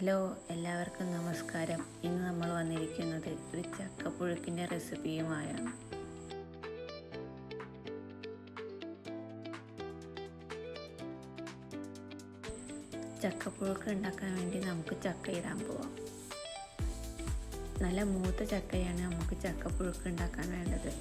Hello എല്ലാവർക്കും നമസ്കാരം. ഇന്ന് നമ്മൾ വന്നിരിക്കുന്നത് ഒരു ചക്കപ്പുഴുക്കിന്റെ റെസിപ്പിയുമായാണ് ചക്കപ്പുഴുക്ക് ഉണ്ടാക്കാൻ വേണ്ടി നമുക്ക് ചക്ക ഇടാൻ പോവാം. നല്ല മൂത്ത ചക്കയാണ് നമുക്ക് ചക്കപ്പുഴുക്ക് ഉണ്ടാക്കാൻ വേണ്ടത്.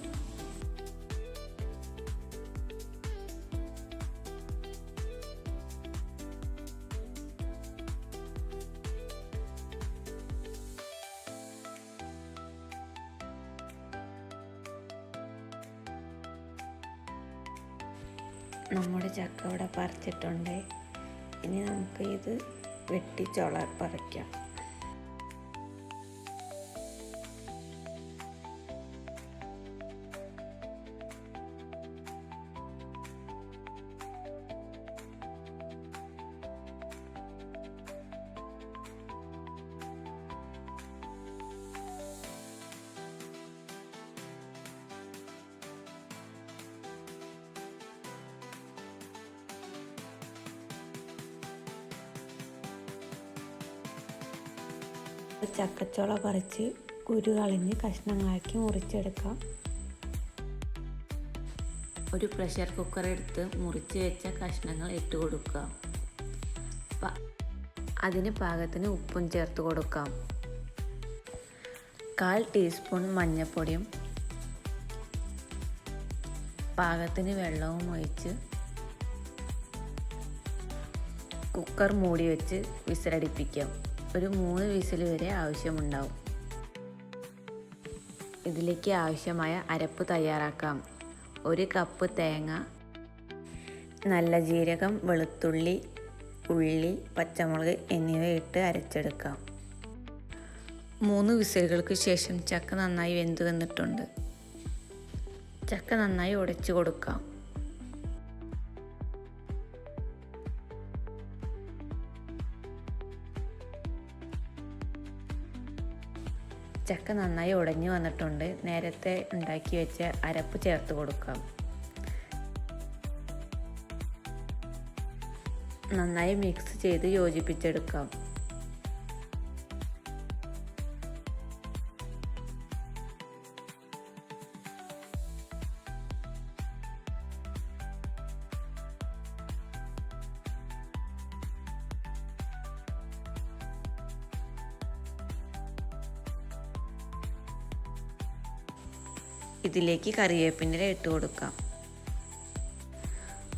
നമ്മുടെ ചക്ക പറിച്ചിട്ടുണ്ട്. ഇനി നമുക്ക് ഇത് വെട്ടി ചുള പറിക്കാം. ചക്കച്ചോള പറിച്ച് കുരു കളഞ്ഞ് കഷ്ണങ്ങളാക്കി മുറിച്ചെടുക്കാം. ഒരു പ്രഷർ കുക്കർ എടുത്ത് മുറിച്ച് വെച്ച കഷ്ണങ്ങൾ ഇട്ട് കൊടുക്കുക. അതിന് പാകത്തിന് ഉപ്പും ചേർത്ത് കൊടുക്കാം. കാൽ ടീസ്പൂൺ മഞ്ഞൾപ്പൊടിയും പാകത്തിന് വെള്ളവും ഒഴിച്ച് കുക്കർ മൂടി വെച്ച് വിസിലടിപ്പിക്കാം. ഒരു മൂന്ന് വിസിൽ വരെ ആവശ്യമുണ്ടാവും. ഇതിലേക്ക് ആവശ്യമായ അരപ്പ് തയ്യാറാക്കാം. ഒരു കപ്പ് തേങ്ങ നല്ല ജീരകം വെളുത്തുള്ളി ഉള്ളി പച്ചമുളക് എന്നിവ ഇട്ട് അരച്ചെടുക്കാം. മൂന്ന് വിസിലുകൾക്ക് ശേഷം ചക്ക നന്നായി വെന്ത് വന്നിട്ടുണ്ട് ചക്ക നന്നായി ഉടച്ചു കൊടുക്കാം. ചക്ക നന്നായി ഉടഞ്ഞു വന്നിട്ടുണ്ട്. നേരത്തെ ഉണ്ടാക്കി വെച്ച അരപ്പ് ചേർത്ത് കൊടുക്കാം. നന്നായി മിക്സ് ചെയ്ത് യോജിപ്പിച്ചെടുക്കാം. ഇതിലേക്ക് കറിവേപ്പിന്റെ ഇട്ട് കൊടുക്കാം.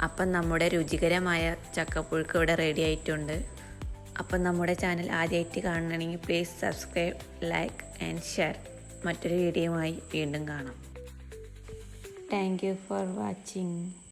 അപ്പം നമ്മുടെ രുചികരമായ ചക്കപ്പുഴുക്ക് ഇവിടെ റെഡി ആയിട്ടുണ്ട്. അപ്പം നമ്മുടെ ചാനൽ ആദ്യമായിട്ട് കാണണമെങ്കിൽ please subscribe like and share മറ്റൊരു വീഡിയോയുമായി വീണ്ടും കാണാം. Thank you for watching